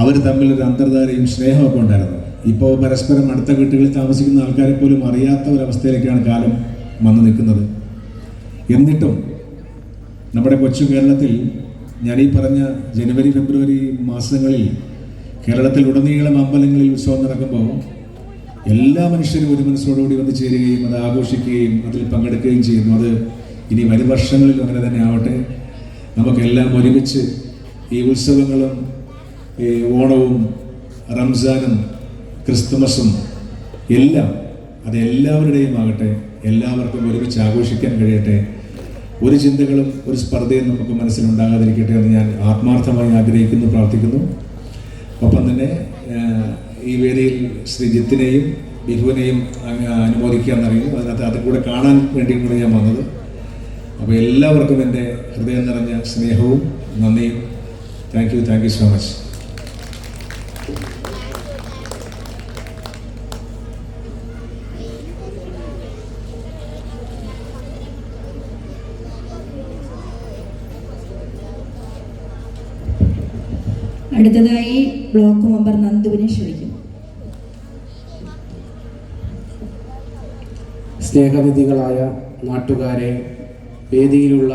അവർ തമ്മിൽ ഒരു അന്തർധാരയും സ്നേഹമൊക്കെ ഉണ്ടായിരുന്നു. ഇപ്പോൾ പരസ്പരം അടുത്ത വീട്ടുകളിൽ താമസിക്കുന്ന ആൾക്കാരെ പോലും അറിയാത്ത ഒരവസ്ഥയിലേക്കാണ് കാലം വന്നു നിൽക്കുന്നത്. എന്നിട്ടും നമ്മുടെ കൊച്ചു കേരളത്തിൽ ഞാൻ ഈ പറഞ്ഞ ജനുവരി ഫെബ്രുവരി മാസങ്ങളിൽ കേരളത്തിൽ ഉടനീളം അമ്പലങ്ങളിൽ ഉത്സവം നടക്കുമ്പോൾ എല്ലാ മനുഷ്യരും ഒരു മനസ്സോടുകൂടി വന്ന് ചേരുകയും അത് ആഘോഷിക്കുകയും അതിൽ പങ്കെടുക്കുകയും ചെയ്യുന്നു. അത് ഇനി വരും വർഷങ്ങളിലും അങ്ങനെ തന്നെ ആവട്ടെ. നമുക്കെല്ലാം ഒരുമിച്ച് ഈ ഉത്സവങ്ങളും ഈ ഓണവും റംസാനും ക്രിസ്തുമസും എല്ലാം അത് എല്ലാവരുടെയും ആകട്ടെ എല്ലാവർക്കും ഒരുമിച്ച് ആഘോഷിക്കാൻ കഴിയട്ടെ. ഒരു ചിന്തകളും ഒരു സ്പർദ്ധയും നമുക്ക് മനസ്സിലുണ്ടാകാതിരിക്കട്ടെ എന്ന് ഞാൻ ആത്മാർത്ഥമായി ആഗ്രഹിക്കുന്നു പ്രാർത്ഥിക്കുന്നു. ഒപ്പം തന്നെ ഈ വേദിയിൽ ശ്രീ ജിത്തിനെയും ബിഹുവിനെയും അങ്ങ് അനുമോദിക്കുക എന്നറിയുന്നു. അതിനകത്ത് അതും കൂടെ കാണാൻ വേണ്ടി കൂടെ ഞാൻ വന്നത്. അപ്പോൾ എല്ലാവർക്കും എന്റെ ഹൃദയം നിറഞ്ഞ സ്നേഹവും നന്ദിയും. Thank you thank you so much. അടുത്തതായി ബ്ലോക്ക് മെമ്പർ നന്ദുവിനെ ക്ഷണിക്കും സ്നേഹനിധികളായ നാട്ടുകാരെ വേദിയിലുള്ള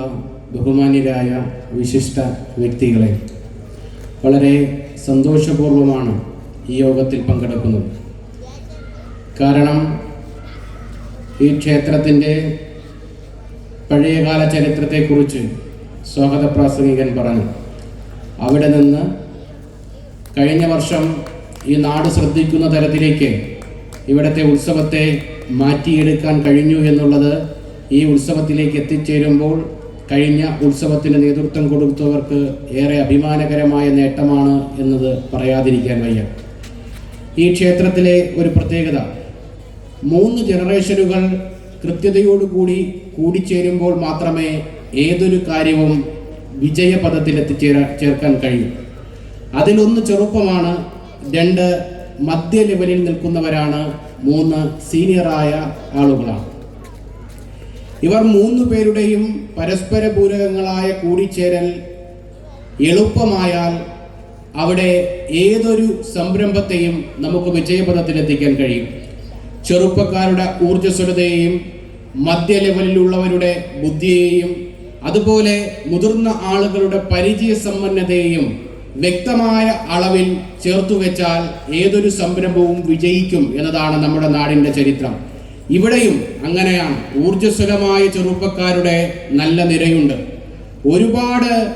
ബഹുമാന്യരായ വിശിഷ്ട വ്യക്തികളെ വളരെ സന്തോഷപൂർവമാണ് ഈ യോഗത്തിൽ പങ്കെടുക്കുന്നത്. കാരണം ഈ ക്ഷേത്രത്തിന്റെ പഴയകാല ചരിത്രത്തെക്കുറിച്ച് സ്വാഗത പ്രാസംഗികൻ പറഞ്ഞു. അവിടെ നിന്ന് കഴിഞ്ഞ വർഷം ഈ നാട് ശ്രദ്ധിക്കുന്ന തരത്തിലേക്ക് ഇവിടുത്തെ ഉത്സവത്തെ മാറ്റിയെടുക്കാൻ കഴിഞ്ഞു എന്നുള്ളത് ഈ ഉത്സവത്തിലേക്ക് എത്തിച്ചേരുമ്പോൾ കഴിഞ്ഞ ഉത്സവത്തിന് നേതൃത്വം കൊടുത്തവർക്ക് ഏറെ അഭിമാനകരമായ നേട്ടമാണ് എന്നത് പറയാതിരിക്കാൻ വയ്യ. ഈ ക്ഷേത്രത്തിലെ ഒരു പ്രത്യേകത മൂന്ന് ജനറേഷനുകൾ കൃത്യതയോടുകൂടി കൂടിച്ചേരുമ്പോൾ മാത്രമേ ഏതൊരു കാര്യവും വിജയപദത്തിൽ എത്തിച്ചേരാ ചേർക്കാൻ കഴിയൂ. അതിലൊന്ന് ചെറുപ്പമാണ്. രണ്ട് മധ്യ ലെവലിൽ നിൽക്കുന്നവരാണ്. മൂന്ന് സീനിയറായ ആളുകളാണ്. ഇവർ മൂന്ന് പേരുടെയും പരസ്പര പൂരകങ്ങളായ കൂടിച്ചേരൽ എളുപ്പമായാൽ അവിടെ ഏതൊരു സംരംഭത്തെയും നമുക്ക് വിജയപഥത്തിലെത്തിക്കാൻ കഴിയും. ചെറുപ്പക്കാരുടെ ഊർജസ്വലതയെയും മധ്യ ലെവലിലുള്ളവരുടെ ബുദ്ധിയെയും അതുപോലെ മുതിർന്ന ആളുകളുടെ പരിചയ സമ്പന്നതയെയും വ്യക്തമായ അളവിൽ ചേർത്തു വെച്ചാൽ ഏതൊരു സംരംഭവും വിജയിക്കും എന്നതാണ് നമ്മുടെ നാടിന്റെ ചരിത്രം. ഇവിടെയും അങ്ങനെയാണ്. ഊർജസ്വലമായ ചെറുപ്പക്കാരുടെ നല്ല നിരയുണ്ട്. ഒരുപാട്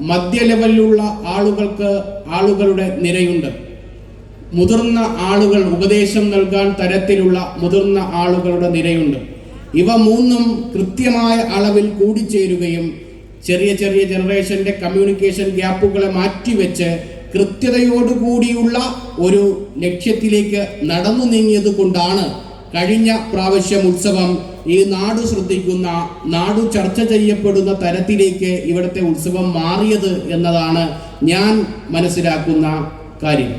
മധ്യ ലെവലിലുള്ള ആളുകൾക്ക് ആളുകളുടെ നിരയുണ്ട്. മുതിർന്ന ആളുകൾ ഉപദേശം നൽകാൻ തരത്തിലുള്ള മുതിർന്ന ആളുകളുടെ നിരയുണ്ട്. ഇവ മൂന്നും കൃത്യമായ അളവിൽ കൂടിച്ചേരുകയും ചെറിയ ചെറിയ ജനറേഷന്റെ കമ്മ്യൂണിക്കേഷൻ ഗ്യാപ്പുകളെ മാറ്റിവെച്ച് കൃത്യതയോടുകൂടിയുള്ള ഒരു ലക്ഷ്യത്തിലേക്ക് നടന്നു നീങ്ങിയത് കൊണ്ടാണ് കഴിഞ്ഞ പ്രാവശ്യം ഉത്സവം ഈ നാട് ശ്രദ്ധിക്കുന്ന നാടു ചർച്ച ചെയ്യപ്പെടുന്ന തരത്തിലേക്ക് ഇവിടുത്തെ ഉത്സവം മാറിയത് എന്നതാണ് ഞാൻ മനസ്സിലാക്കുന്ന കാര്യം.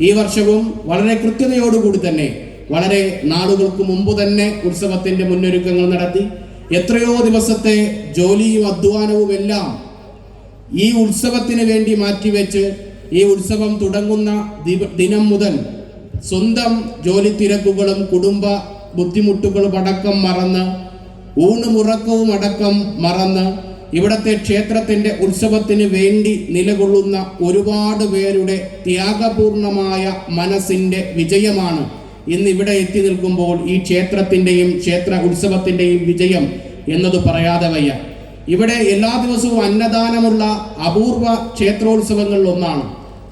ഈ വർഷവും വളരെ കൃത്യതയോടുകൂടി തന്നെ വളരെ നാളുകൾക്ക് മുമ്പ് തന്നെ ഉത്സവത്തിന്റെ മുന്നൊരുക്കങ്ങൾ നടത്തി. എത്രയോ ദിവസത്തെ ജോലിയും അധ്വാനവും എല്ലാം ഈ ഉത്സവത്തിന് വേണ്ടി മാറ്റിവെച്ച് ഈ ഉത്സവം തുടങ്ങുന്ന ദിനം മുതൽ സ്വന്തം ജോലി തിരക്കുകളും കുടുംബ ബുദ്ധിമുട്ടുകളും അടക്കം മറന്ന് ഊണുമുറക്കവും അടക്കം മറന്ന് ഇവിടത്തെ ക്ഷേത്രത്തിന്റെ ഉത്സവത്തിന് വേണ്ടി നിലകൊള്ളുന്ന ഒരുപാട് പേരുടെ ത്യാഗപൂർണമായ മനസ്സിന്റെ വിജയമാണ് ഇന്ന് ഇവിടെ എത്തി നിൽക്കുമ്പോൾ ഈ ക്ഷേത്രത്തിന്റെയും ക്ഷേത്ര ഉത്സവത്തിന്റെയും വിജയം എന്നത് പറയാതെ വയ്യ. ഇവിടെ എല്ലാ ദിവസവും അന്നദാനമുള്ള അപൂർവ ക്ഷേത്രോത്സവങ്ങളിൽ ഒന്നാണ്.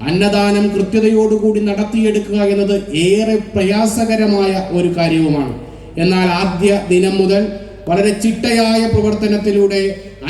അന്നദാനം കൃത്യതയോടുകൂടി നടത്തിയെടുക്കുക എന്നത് ഏറെ പ്രയാസകരമായ ഒരു കാര്യവുമാണ്. എന്നാൽ ആദ്യ ദിനം മുതൽ വളരെ ചിട്ടയായ പ്രവർത്തനത്തിലൂടെ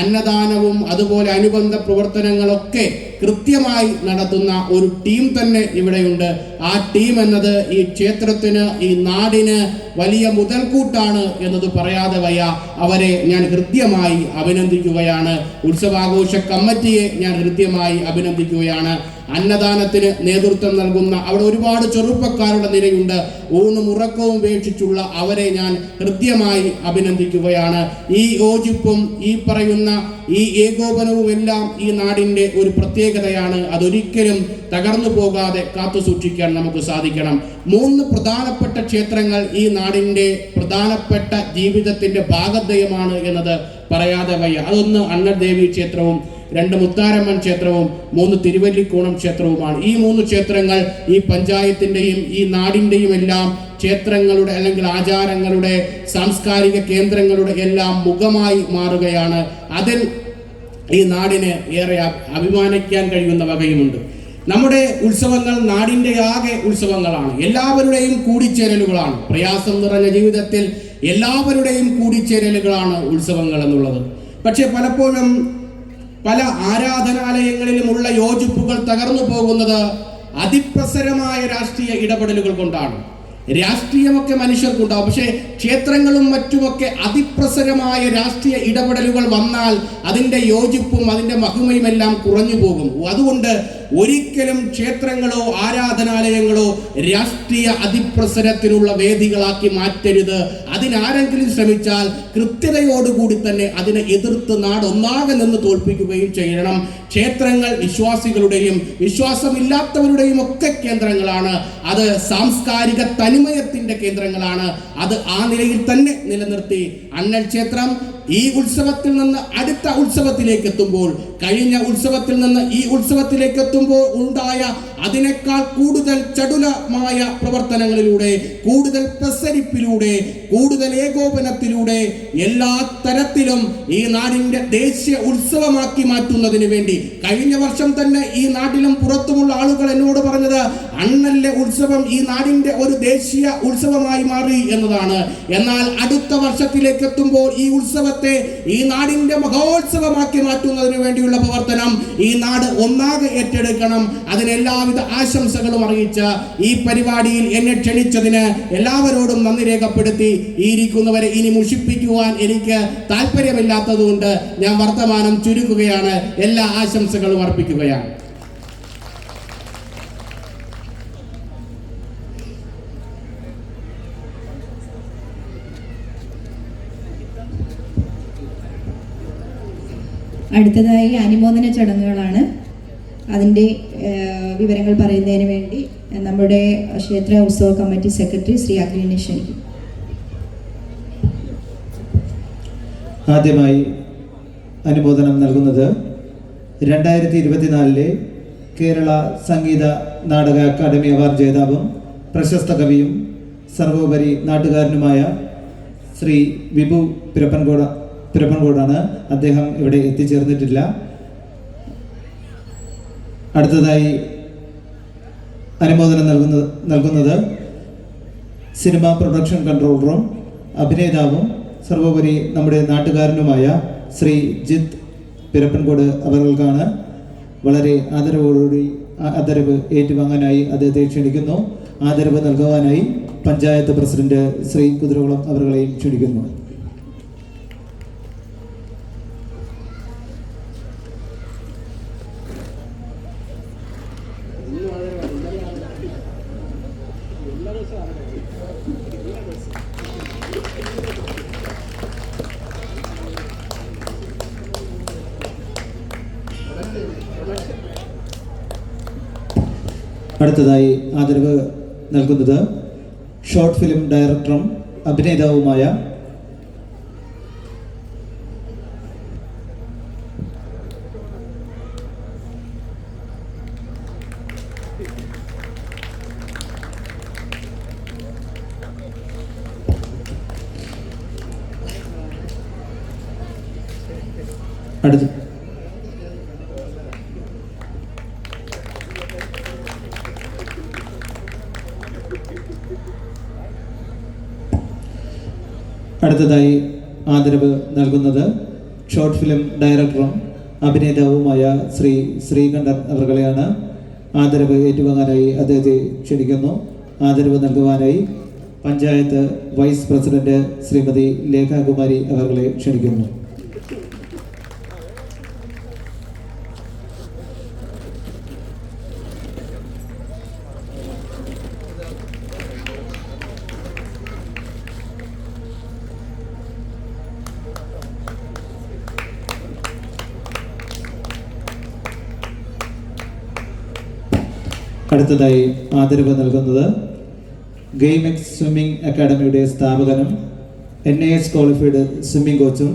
അന്നദാനവും അതുപോലെ അനുബന്ധ പ്രവർത്തനങ്ങളൊക്കെ കൃത്യമായി നടത്തുന്ന ഒരു ടീം തന്നെ ഇവിടെയുണ്ട്. ആ ടീം എന്നത് ഈ ക്ഷേത്രത്തിന് ഈ നാടിന് വലിയ മുതൽക്കൂട്ടാണ് എന്നത് പറയാതെ വയ്യ. അവരെ ഞാൻ ഹൃദ്യമായി അഭിനന്ദിക്കുകയാണ്. ഉത്സവാഘോഷ കമ്മിറ്റിയെ ഞാൻ ഹൃദ്യമായി അഭിനന്ദിക്കുകയാണ്. അന്നദാനത്തിന് നേതൃത്വം നൽകുന്ന അവിടെ ഒരുപാട് ചെറുപ്പക്കാരുടെ നിരയുണ്ട് ഊണും ഉറക്കവും ഉപേക്ഷിച്ചുള്ള അവരെ ഞാൻ ഹൃദ്യമായി അഭിനന്ദിക്കുകയാണ്. ഈ യോജിപ്പും ഈ പറയുന്ന ഈ ഏകോപനവും എല്ലാം ഈ നാടിന്റെ ഒരു പ്രത്യേകതയാണ്. അതൊരിക്കലും തകർന്നു പോകാതെ കാത്തു സൂക്ഷിക്കാൻ നമുക്ക് സാധിക്കണം. മൂന്ന് പ്രധാനപ്പെട്ട ക്ഷേത്രങ്ങൾ ഈ നാടിന്റെ പ്രധാനപ്പെട്ട ജീവിതത്തിന്റെ ഭാഗധേയമാണ് എന്നത് പറയാതെ വയ്യ. അതൊന്ന് അന്നദേവി ക്ഷേത്രവും രണ്ട് മുത്താരമ്മൻ ക്ഷേത്രവും മൂന്ന് തിരുവല്ലിക്കോണം ക്ഷേത്രവുമാണ്. ഈ മൂന്ന് ക്ഷേത്രങ്ങൾ ഈ പഞ്ചായത്തിന്റെയും ഈ നാടിന്റെയും എല്ലാം ക്ഷേത്രങ്ങളുടെ അല്ലെങ്കിൽ ആചാരങ്ങളുടെ സാംസ്കാരിക കേന്ദ്രങ്ങളുടെ എല്ലാം മുഖമായി മാറുകയാണ്. അതിൽ ഈ നാടിന് ഏറെ അഭിമാനിക്കാൻ കഴിയുന്ന വകയുമുണ്ട്. നമ്മുടെ ഉത്സവങ്ങൾ നാടിന്റെ ആകെ ഉത്സവങ്ങളാണ്. എല്ലാവരുടെയും കൂടിച്ചേരലുകളാണ്. പ്രയാസം നിറഞ്ഞ ജീവിതത്തിൽ എല്ലാവരുടെയും കൂടിച്ചേരലുകളാണ് ഉത്സവങ്ങൾ എന്നുള്ളത്. പക്ഷേ പലപ്പോഴും പല ആരാധനാലയങ്ങളിലുമുള്ള യോജിപ്പുകൾ തകർന്നു പോകുന്നത് അതിപ്രസരമായ രാഷ്ട്രീയ ഇടപെടലുകൾ കൊണ്ടാണ്. രാഷ്ട്രീയമൊക്കെ മനുഷ്യർക്കുണ്ടാവും. പക്ഷേ ക്ഷേത്രങ്ങളും മറ്റുമൊക്കെ അതിപ്രസരമായ രാഷ്ട്രീയ ഇടപെടലുകൾ വന്നാൽ അതിന്റെ യോജിപ്പും അതിന്റെ മഹിമയും എല്ലാം കുറഞ്ഞു പോകും. അതുകൊണ്ട് ഒരിക്കലും ക്ഷേത്രങ്ങളോ ആരാധനാലയങ്ങളോ രാഷ്ട്രീയ അതിപ്രസരത്തിനുള്ള വേദികളാക്കി മാറ്റരുത്. അതിനാരെങ്കിലും ശ്രമിച്ചാൽ കൃത്യതയോടുകൂടി തന്നെ അതിനെ എതിർത്ത് നാടൊന്നാകെ നിന്ന് തോൽപ്പിക്കുകയും ചെയ്യണം. ക്ഷേത്രങ്ങൾ വിശ്വാസികളുടെയും വിശ്വാസമില്ലാത്തവരുടെയും ഒക്കെ കേന്ദ്രങ്ങളാണ്. അത് സാംസ്കാരിക തനിമയത്തിന്റെ കേന്ദ്രങ്ങളാണ്. അത് ആ നിലയിൽ തന്നെ നിലനിർത്തി. അണ്ണൽ ക്ഷേത്രം ഈ ഉത്സവത്തിൽ നിന്ന് അടുത്ത ഉത്സവത്തിലേക്ക് എത്തുമ്പോൾ കഴിഞ്ഞ ഉത്സവത്തിൽ നിന്ന് ഈ ഉത്സവത്തിലേക്ക് എത്തുമ്പോൾ ഉണ്ടായ അതിനേക്കാൾ കൂടുതൽ ചടുലമായ പ്രവർത്തനങ്ങളിലൂടെ കൂടുതൽ പ്രസരിപ്പിലൂടെ കൂടുതൽ ഏകോപനത്തിലൂടെ എല്ലാ തരത്തിലും ഈ നാടിന്റെ ദേശീയ ഉത്സവമാക്കി മാറ്റുന്നതിന് വേണ്ടി കഴിഞ്ഞ വർഷം തന്നെ ഈ നാട്ടിലും പുറത്തുമുള്ള ആളുകൾ എന്നോട് പറഞ്ഞത് അണ്ണലിലെ ഉത്സവം ഈ നാടിന്റെ ഒരു ദേശീയ ഉത്സവമായി മാറി എന്നതാണ്. എന്നാൽ അടുത്ത വർഷത്തിലേക്ക് എത്തുമ്പോൾ ഈ ഉത്സവത്തെ ഈ നാടിന്റെ മഹോത്സവമാക്കി മാറ്റുന്നതിന് വേണ്ടിയുള്ള പ്രവർത്തനം ഈ നാട് ഒന്നാകെ ഏറ്റെടുക്കണം. അതിനെല്ലാവിധ ആശംസകളും അറിയിച്ച ഈ പരിപാടിയിൽ എന്നെ ക്ഷണിച്ചതിന് എല്ലാവരോടും നന്ദി രേഖപ്പെടുത്തി. ഈ ഇരിക്കുന്നവരെ ഇനി മുഷിപ്പിക്കുവാൻ എനിക്ക് താല്പര്യമില്ലാത്തതുകൊണ്ട് ഞാൻ വർത്തമാനം ചുരുക്കുകയാണ്. എല്ലാ ആശംസകളും അർപ്പിക്കുകയാണ്. അടുത്തതായി അനുമോദന ചടങ്ങുകളാണ്. അതിന്റെ വിവരങ്ങൾ പറയുന്നതിന് വേണ്ടി നമ്മുടെ ക്ഷേത്ര ഉത്സവ കമ്മിറ്റി സെക്രട്ടറി ശ്രീ അഖിലിനെ ക്ഷണിക്കും ആദ്യമായി അനുമോദനം നൽകുന്നത് രണ്ടായിരത്തി ഇരുപത്തിനാലിലെ കേരള സംഗീത നാടക അക്കാദമി അവാർഡ് ജേതാവും പ്രശസ്ത കവിയും സർവോപരി നാട്ടുകാരനുമായ ശ്രീ വിഭു പിരപ്പൻകോട പിരപ്പൻകോടാണ് അദ്ദേഹം ഇവിടെ എത്തിച്ചേർന്നിട്ടില്ല. അടുത്തതായി അനുമോദനം നൽകുന്നത് നൽകുന്നത് സിനിമ പ്രൊഡക്ഷൻ കൺട്രോളറും അഭിനേതാവും സർവോപരി നമ്മുടെ നാട്ടുകാരനുമായ ശ്രീ ജിത്ത് പിരപ്പൻകോട് അവർക്കാണ് വളരെ ആദരവോടുകൂടി ആദരവ് ഏറ്റുവാങ്ങാനായി അദ്ദേഹത്തെ ക്ഷണിക്കുന്നു. ആദരവ് നൽകുവാനായി പഞ്ചായത്ത് പ്രസിഡന്റ് ശ്രീ കുതിരകുളം അവരുടെയും ക്ഷണിക്കുന്നു. അടുത്തതായി ആദരവ് നൽകുന്നത് ഷോർട്ട് ഫിലിം ഡയറക്ടറും അഭിനേതാവുമായ ഷോർട്ട് ഫിലിം ഡയറക്ടറും അഭിനേതാവുമായ ശ്രീ ശ്രീകണ്ഠൻ അവർകളെയാണ് ആദരവ് ഏറ്റുവാങ്ങാനായി അദ്ദേഹത്തെ ക്ഷണിക്കുന്നു. ആദരവ് നൽകുവാനായി പഞ്ചായത്ത് വൈസ് പ്രസിഡന്റ് ശ്രീമതി ലേഖാകുമാരി അവർകളെ ക്ഷണിക്കുന്നു. അടുത്തതായി ആദരവ് നൽകുന്നത് ഗെയിമെക്സ് സ്വിമ്മിംഗ് അക്കാഡമിയുടെ സ്ഥാപകനും N A S qualified swimming കോച്ചും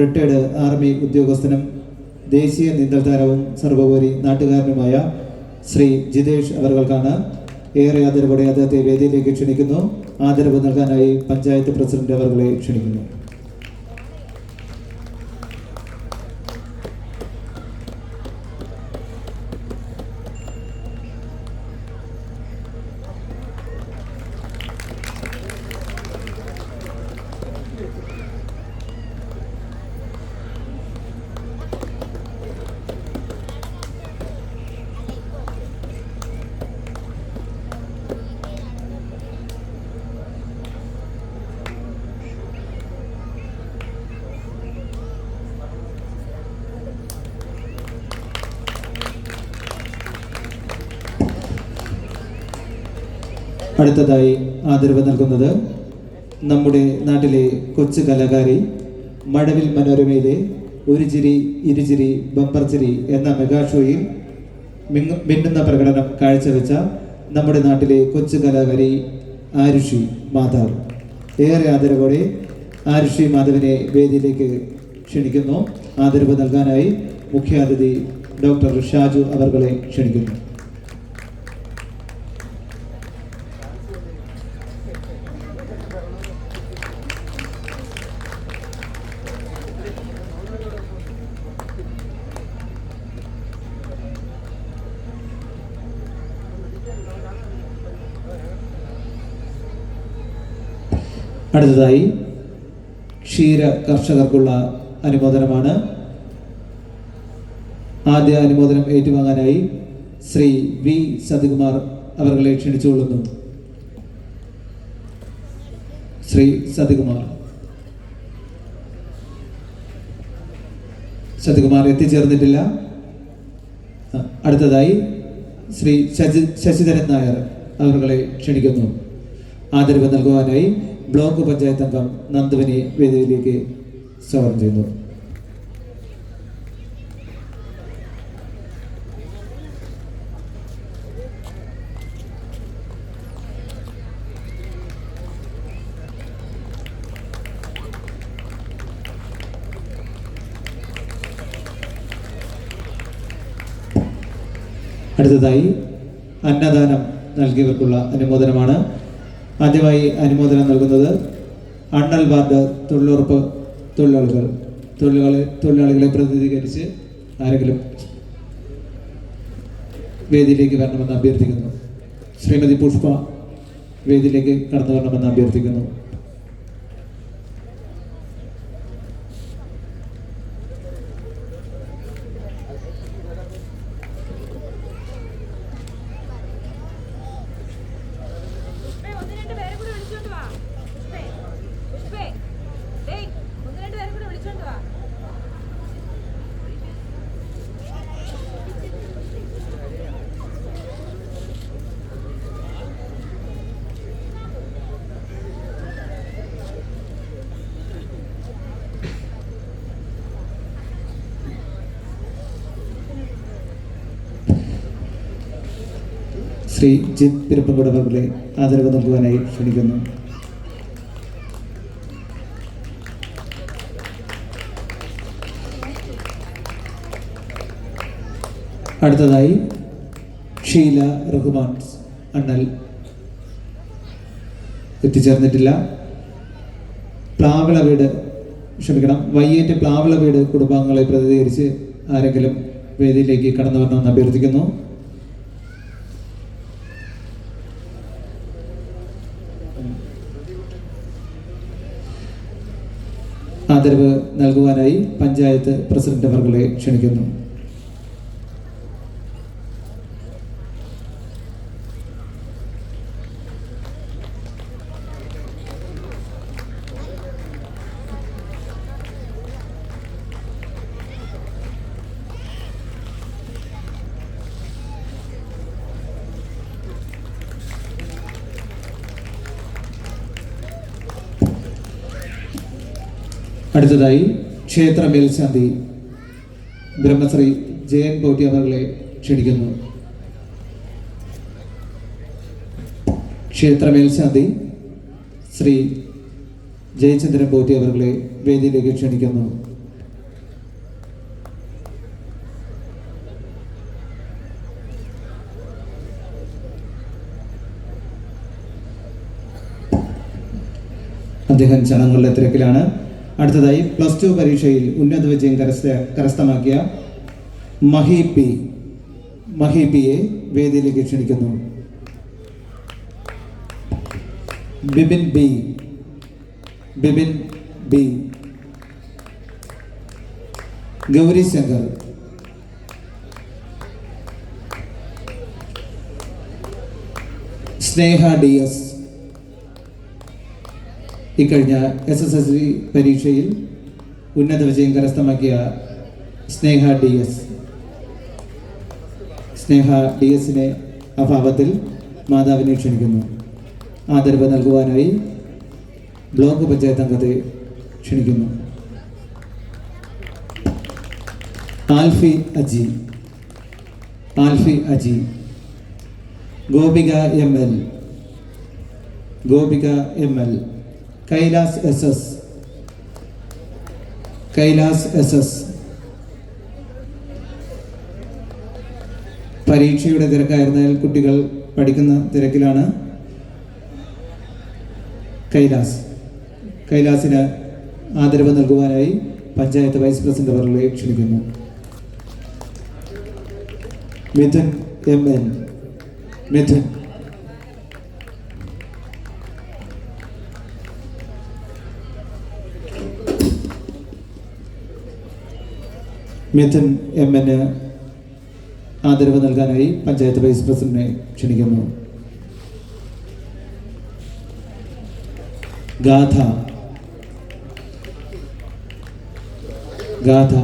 retired army ഉദ്യോഗസ്ഥനും ദേശീയ നീന്തൽ താരവും സർവോപരി നാട്ടുകാരനുമായ ശ്രീ ജിതേഷ് അവർകൾക്കാണ് ഏറെ ആദരവോടെ അദ്ദേഹത്തെ വേദിയിലേക്ക് ക്ഷണിക്കുന്നു. ആദരവ് നൽകാനായി പഞ്ചായത്ത് പ്രസിഡന്റ് അവർകളെ ക്ഷണിക്കുന്നു. അടുത്തതായി ആദരവ് നൽകുന്നത് നമ്മുടെ നാട്ടിലെ കൊച്ചു കലാകാരി മഴവിൽ മനോരമയിലെ ഒരു ചിരി ഇരുചിരി ബമ്പർ ചിരി എന്ന മെഗാ ഷോയിൽ മിന്നുന്ന പ്രകടനം കാഴ്ചവെച്ച നമ്മുടെ നാട്ടിലെ കൊച്ചു കലാകാരി ആരുഷി മാധവ് ഏറെ ആദരവോടെ ആരുഷി മാധവിനെ വേദിയിലേക്ക് ക്ഷണിക്കുന്നു. ആദരവ് നൽകാനായി മുഖ്യാതിഥി ഡോക്ടർ ഷാജു അവർകളെ ക്ഷണിക്കുന്നു. അടുത്തതായി ക്ഷീര കർഷകർക്കുള്ള അനുമോദനമാണ്. ആദ്യ അനുമോദനം ഏറ്റുവാങ്ങാനായി ശ്രീ വി സതികുമാർ അവരെ ക്ഷണിച്ചുകൊള്ളുന്നു. ശ്രീ സതികുമാർ. സതികുമാർ എത്തിച്ചേർന്നിട്ടില്ല. അടുത്തതായി ശ്രീ ശശി ശശിധരൻ നായർ അവരെ ക്ഷണിക്കുന്നു. ആദരവ് നൽകുവാനായി ബ്ലോക്ക് പഞ്ചായത്ത് അംഗം നന്ദുവിനെ വേദിയിലേക്ക് സ്വാഗതം ചെയ്യുന്നു. അടുത്തതായി അന്നദാനം നൽകിയവർക്കുള്ള അനുമോദനമാണ് ആദ്യമായി അനുമോദനം നൽകുന്നത് അണ്ണൽ വാർഡ് തൊഴിലുറപ്പ് തൊഴിലാളികൾ. തൊഴിലാളി തൊഴിലാളികളെ പ്രതിനിധീകരിച്ച് ആരെങ്കിലും വേദിയിലേക്ക് വരണമെന്ന് അഭ്യർത്ഥിക്കുന്നു. ശ്രീമതി പുഷ്പ വേദിയിലേക്ക് കടന്നു വരണമെന്ന് അഭ്യർത്ഥിക്കുന്നു പുഷ്പേ, ഒന്ന് രണ്ട് പേരെ കൂടെ വിളിച്ചോണ്ട് വാ. പുഷ്പേ, പുഷ്പേ, ഡേയ്, ഒന്ന് രണ്ട് പേരെ കൂടെ വിളിച്ചോണ്ട് വാ. ശ്രീ ജിത് പിരപ്പൻകുട അവരുടെ ആദരവ് നൽകുവാനായി ക്ഷണിക്കുന്നു. അടുത്തതായി ഷീല റഹ്മാൻ അണ്ണൽ. എത്തിച്ചേർന്നിട്ടില്ല. പ്ലാവിള വീട് ക്ഷമിക്കണം വയ്യേറ്റ് പ്ലാവിള വീട് കുടുംബാംഗങ്ങളെ പ്രതിനിധീകരിച്ച് ആരെങ്കിലും വേദിയിലേക്ക് കടന്നു വരണമെന്ന് അഭ്യർത്ഥിക്കുന്നു ആദരവ് നൽകുവാനായി പഞ്ചായത്ത് പ്രസിഡന്റ് അവർകളെ ക്ഷണിക്കുന്നു. അടുത്തതായി ക്ഷേത്ര മേൽശാന്തി ബ്രഹ്മശ്രീ ജയൻ കോട്ടി അവരെ ക്ഷണിക്കുന്നു. ക്ഷേത്ര മേൽശാന്തി ശ്രീ ജയചന്ദ്രൻ പോറ്റി അവരുടെ വേദിയിലേക്ക് ക്ഷണിക്കുന്നു. അദ്ദേഹം ചടങ്ങുകളുടെ തിരക്കിലാണ്. അടുത്തതായി പ്ലസ് ടു പരീക്ഷയിൽ ഉന്നത വിജയം കരസ്ഥ കരസ്ഥമാക്കിയ മഹി പി മഹി പിയെ വേദിയിലേക്ക് ക്ഷണിക്കുന്നു. Bibin B Bibin B Gauri Shankar Sneha D S ഇക്കഴിഞ്ഞ എസ് എസ് എസ് സി പരീക്ഷയിൽ ഉന്നത വിജയം കരസ്ഥമാക്കിയ Sneha D S Sneha D എസിനെ അഭാവത്തിൽ മാതാവിനെ ക്ഷണിക്കുന്നു. ആദരവ് നൽകുവാനായി ബ്ലോക്ക് പഞ്ചായത്ത് അംഗത്തെ ക്ഷണിക്കുന്നു. Alfie Aji. Alfie Aji. Gopika M L. Gopika M L. Kailas S S. Kailas S S. പരീക്ഷയുടെ തിരക്കായിരുന്നാൽ കുട്ടികൾ പഠിക്കുന്ന തിരക്കിലാണ് കൈലാസ്. കൈലാസിന് ആദരവ് നൽകുവാനായി പഞ്ചായത്ത് വൈസ് പ്രസിഡന്റ് അവരുടെ ക്ഷണിക്കുന്നു. Mithun M N. Mithun Mithun M N ആദരവ് നൽകാനായി പഞ്ചായത്ത് വൈസ് പ്രസിഡന്റിനെ ക്ഷണിക്കുന്നു. ഗാഥ. ഗാഥ.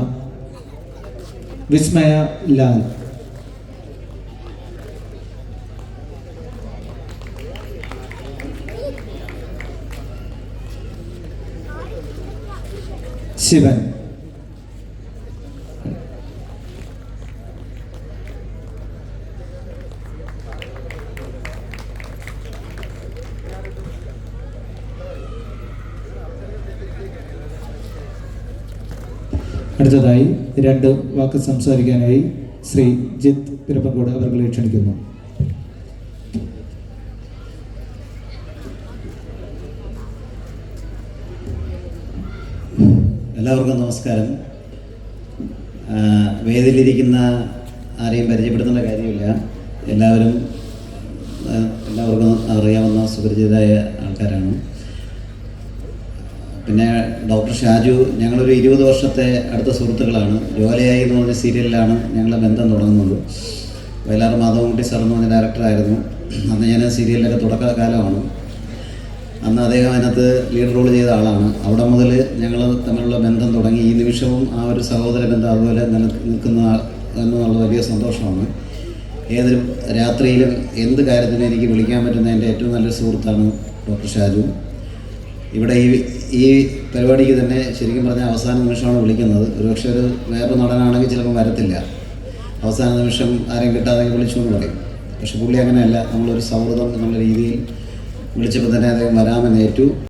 വിസ്മയ ലാൽ. ശിവൻ. അടുത്തതായി രണ്ട് വാക്ക് സംസാരിക്കാനായി ശ്രീ ജിത്ത് പിരപ്പൻകോട് അവരെ ക്ഷണിക്കുന്നു. എല്ലാവർക്കും നമസ്കാരം. വേദിയിലിരിക്കുന്ന ആരെയും പരിചയപ്പെടുത്തേണ്ട കാര്യമില്ല. എല്ലാവരും എല്ലാവർക്കും അറിയാവുന്ന സുപരിചിതരായ ആൾക്കാരാണ്. പിന്നെ ഡോക്ടർ ഷാജു ഞങ്ങളൊരു ഇരുപത് വർഷത്തെ അടുത്ത സുഹൃത്തുക്കളാണ്. ജോലയായി എന്ന് പറഞ്ഞ സീരിയലിലാണ് ഞങ്ങളുടെ ബന്ധം തുടങ്ങുന്നത്. വയലാർ മാധവൻകുട്ടി സാർ എന്ന് പറഞ്ഞ ഡയറക്ടറായിരുന്നു അന്ന് ഞാൻ തുടക്ക കാലമാണ് അന്ന് അദ്ദേഹം അതിനകത്ത് ലീഡ് റോൾ ചെയ്ത ആളാണ്. അവിടെ മുതൽ ഞങ്ങൾ തമ്മിലുള്ള ബന്ധം തുടങ്ങി. ഈ നിമിഷവും ആ ഒരു സഹോദര ബന്ധം അതുപോലെ നിൽക്കുന്ന എന്നുള്ള വലിയ സന്തോഷമാണ്. ഏതൊരു രാത്രിയിലും എന്ത് കാര്യത്തിനും എനിക്ക് വിളിക്കാൻ പറ്റുന്ന എന്റെ ഏറ്റവും നല്ലൊരു സുഹൃത്താണ് ഡോക്ടർ ഷാജു. ഇവിടെ ഈ ഈ പരിപാടിക്ക് തന്നെ ശരിക്കും പറഞ്ഞാൽ അവസാന നിമിഷമാണ് വിളിക്കുന്നത്. ഒരുപക്ഷെ ഒരു വേറെ നടനാണെങ്കിൽ ചിലപ്പോൾ വരത്തില്ല. അവസാന നിമിഷം ആരെയും കിട്ടാതെ വിളിച്ചുകൊണ്ട് പറയും. പക്ഷെ പുള്ളി അങ്ങനെയല്ല. നമ്മളൊരു സൗഹൃദം എന്നുള്ള രീതിയിൽ വിളിച്ചപ്പോൾ തന്നെ അദ്ദേഹം വരാമെന്ന് ഏറ്റു.